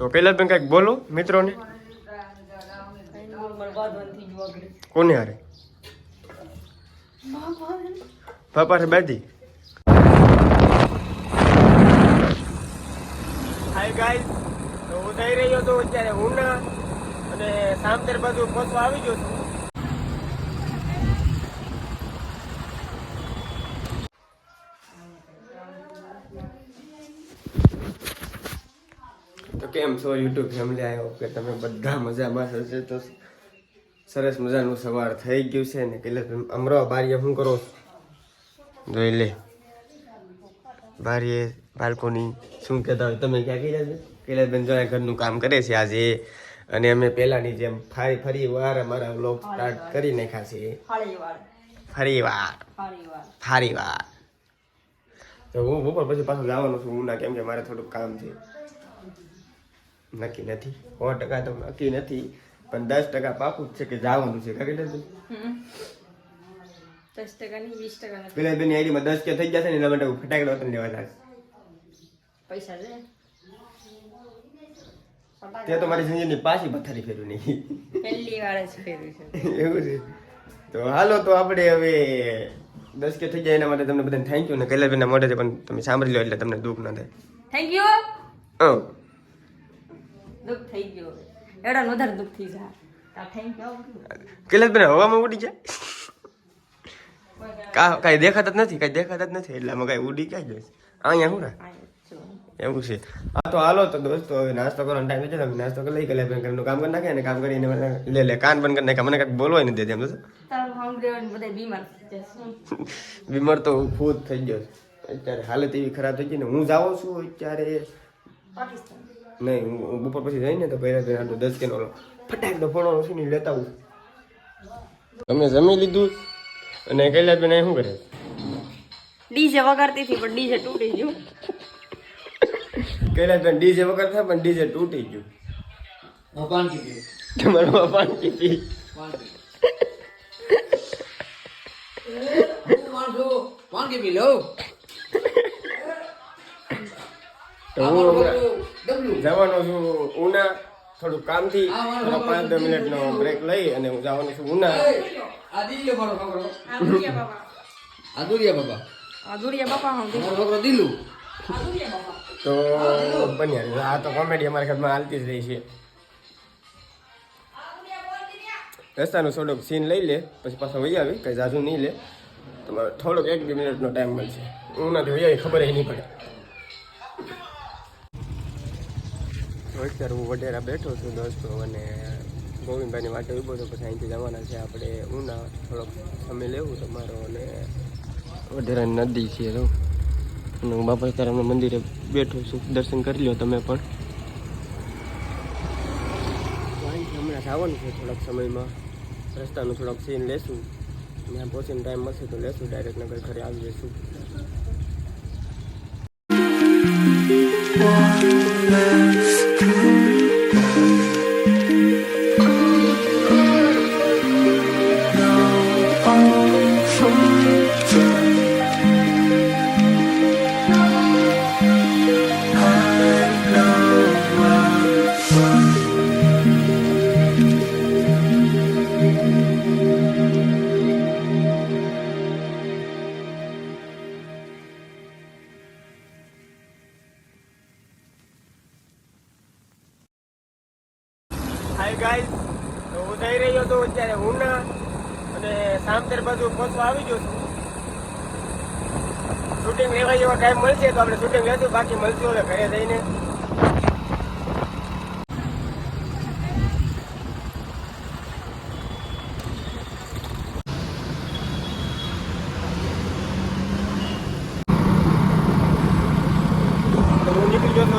તો કૈલાસબેન કંઈક બોલો મિત્રોને. કોને હારે? પાપા બાજી હાય ગાઈસ તો હું જઈ રહ્યો તો અત્યારે ઉના અને સામતેર બાજુ પહોંચવા આવી ગયો છું તો કેમ છો યુટ્યુબ ફેમિલી? આવ્યો કે તમે બધા મજામાં હશે. તો સરસ મજાનું સવાર થઈ ગયું છે ને કૈલાસ અમરો બારીએ શું કરો? જોઈ લે. બારીએ બાળકોની શું કહેતા હોય તમે ક્યાં કૈલાસબેન કૈલાસબેન જો ઘરનું કામ કરે છે આજે. અને અમે પહેલાની જેમ ફરી ફરી વાર અમારા વ્લોગ સ્ટાર્ટ કરી નાખ્યા છે. ફરી વાર ફરી વાર તો હું બપોર પછી પાછું જવાનું છું. હું ના કેમ કે મારે થોડુંક કામ છે. નક્કી નથી. સો ટકા તો નક્કી નથી. પણ દસ ટકા પાકું જ છે કે જવાનું છે. કાકી બેન દસ ટકા નહીં વીસ ટકા પેલા બેની આઈડીમાં દસ કે થઈ જશે ને એના માટે ફટાકડા વતન લેવા લાગે પૈસા છે? તે તો મારી જિંદગીની પાછી પથારી ફેરવી નહીં પહેલી વાર જ ફેરવી છે. એવું છે. તો હાલો તો આપણે હવે દસ કે થઈ જાય એના માટે તમને બધાને થેન્ક યુ ને કૈલાસ બેનના મોઢેથી પણ તમે સાંભળી લો એટલે તમને દુઃખ ન થાય. થેન્ક યુ હં દુઃખ થઈ ગયું એડા વધારે દુઃખ થઈ જાય. તા થેન્ક યુ કૈલાસ બેન હવામાં ઉડી જાય? કાંઈ દેખાતા જ નથી કાંઈ દેખાતા જ નથી. એટલે આમાં કાંઈ ઉડી ક્યાં જાય? અહીંયા હું ને એવું છે. હા તો હાલો તો દોસ્તો હવે નાસ્તો કરવાનો ટાઈમ છે તમે નાસ્તો કરી લઈ કે બેન ઘરનું કામ કરી નાખે અને કામ કરીને મને લે લે કાન બંધ કરી નાખે. મને કાંઈક બોલવાય નથી દેતી એમ તો બીમાર બીમાર તો ફૂદ થઈ ગયો અત્યારે હાલત એવી ખરાબ થઈ ગઈ ને હું જાઉં છું અત્યારે પાકિસ્તાન. નહીં હું બપોર પછી જઈને તો પહેલા પહેલા તો દસ કિલો ફટાકડો ફોડવાનો છે ને લેતા આવું. તમે જમી લીધું? અને કૈલાસ બેન શું કરે? ડીજે વગાડતી હતી પણ ડીજે તૂટી ગયું. કૈલાસ બેન ડીજે વગર થાય પણ ડીજે તૂટી ગયું. તમારું પાણી પીતી તો હું હમણાં જવાનો છું ઉના થોડું કામથી. થોડા પાંચ દસ મિનિટનો બ્રેક લઈ અને હું જવાનો છું ઉના. આદુરિયા બાપા બાબા. આદુરિયા બાપા છોકરો દિલુ. તો બન્યા આ તો કોમેડી અમારા ઘરમાં હાલતી જ રહી છે. રસ્તાનો થોડોક સીન લઈ લે પછી પાછો વહી આવી કંઈ જાજુ નહીં લે. તમારે થોડોક એક બે મિનિટનો ટાઈમ મળશે. હું નથી વહી આવી ખબર નહીં પડે. તો અત્યારે હું વડેરા બેઠો છું દોસ્તો અને ગોવિંદભાઈની વાટે ઊભો તો પછી અહીંથી જવાના છે. આપણે ઉના થોડોક સમય લેવું તમારો અને વડેરાની નદી છે તો અને હું બાપા તારાના મંદિરે બેઠો છું. દર્શન કરી લો તમે પણ. હમણાં જવાનું છે થોડાક સમયમાં. રસ્તાનું થોડોક સીન લેશું. ત્યાં પહોંચીને ટાઈમ મળશે તો લેશું. ડાયરેક્ટ નગર ઘરે આવી જઈશું. હાય ગાઈસ તો હું જઈ રહ્યો હતો અત્યારે ઉના અને સામતેર બાજુ પહોંચવા આવી ગયો છું. શૂટિંગ લેવા જેવો ટાઈમ મળશે તો આપણે શૂટિંગ લેશું. બાકી મળશું હવે ઘરે જઈને.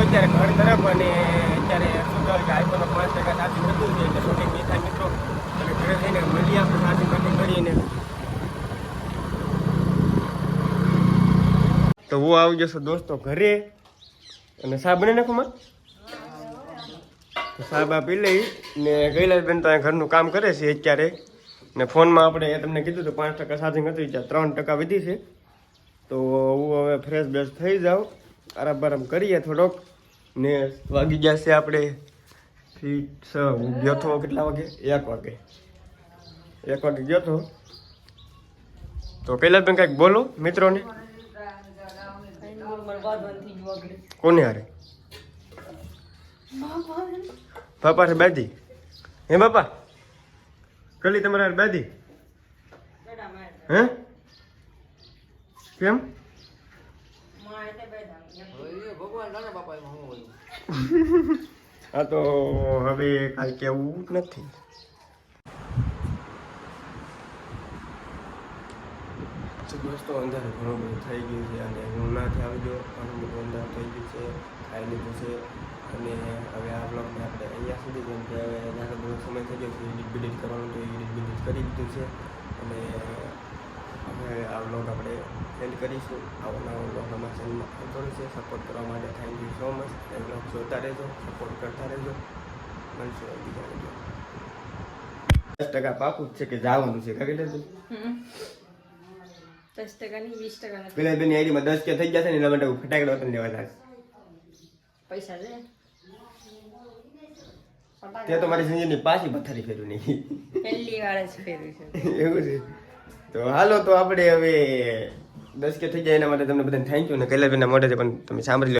અત્યારે ઘર તરફ અને અત્યારે શું કહેવાય આઈફોન થતું છે એટલે શૂટિંગ નહીં મિત્રો અને ઘરે થઈને મળીએ આપણે સાથે ચાર્જિંગ કરીને તો હું આવી જશો દોસ્તો ઘરે. અને સાહેબ બને નાખું માં તો આપી લઈ ને કૈલાસબેન તો ઘરનું કામ કરે છે અત્યારે. ને ફોનમાં આપણે તમને કીધું તો પાંચ ટકા સાથે નથી ત્યાં ત્રણ ટકા વધી છે. તો હું હવે ફ્રેશ બ્રેશ થઈ જાઉં. આરામ બારામ કરીએ થોડોક. ને વાગી છે આપણે ઠીક છ હું ગયો હતો કેટલા વાગે? એક વાગે. એક વાગે ગયો તો. તો પહેલા બેન કંઈક બોલો મિત્રોને. કોને હારે? બાપા રે બાદી હે બાપા? કલી તમારા હારે બાદી હે? કેમ? ભગવાન બાપા એમાં હું હોય આ તો હવે કાંઈ કેવું નથી. દોસ્તો, અંધારે ઘણું બધું થઈ ગયું છે અને હું નાથી આવી ગયો ઘણું બધું અંધાર થઈ ગયું છે, ખાઈ લીધું છે અને હવે આ બ્લોગને આપણે અહીંયા સુધી જેમ કે હવે ઘણો બધો સમય થઈ ગયો છે એડિટ બિડિટ કરવાનું, તો એડિટ બિડિટ કરી દીધું છે. અને હવે આ બ્લોગ આપણે એન્ડ કરીશું. આવો નવો બ્લોગમાં ચેનલમાં કરતો છે સપોર્ટ કરવા માટે થેન્ક યુ સો મચ એ બ્લોગ જોતા રહેજો સપોર્ટ કરતા રહેજો. મળશું બીજા વીડિયો દસ ટકા પાકું છે કે જવાનું છે કરી લેજો દસ ટકાની વીસ ટકાની પેલા બેની આઈડીમાં દસ કે થઈ ગયા છે ને એના માટે ફટાકડા વતન લેવા પૈસા તે તો મારી જિંદગીની પાછી પથારી ફેરવી નહીં પહેલી વાર જ ફેરવી છે. એવું છે. તો હાલો તો આપણે હવે દસ કે થઈ જાય એના માટે તમને બધાને થેન્ક યુ ને કૈલાસભાઈના મોઢેથી પણ તમે સાંભળી લો.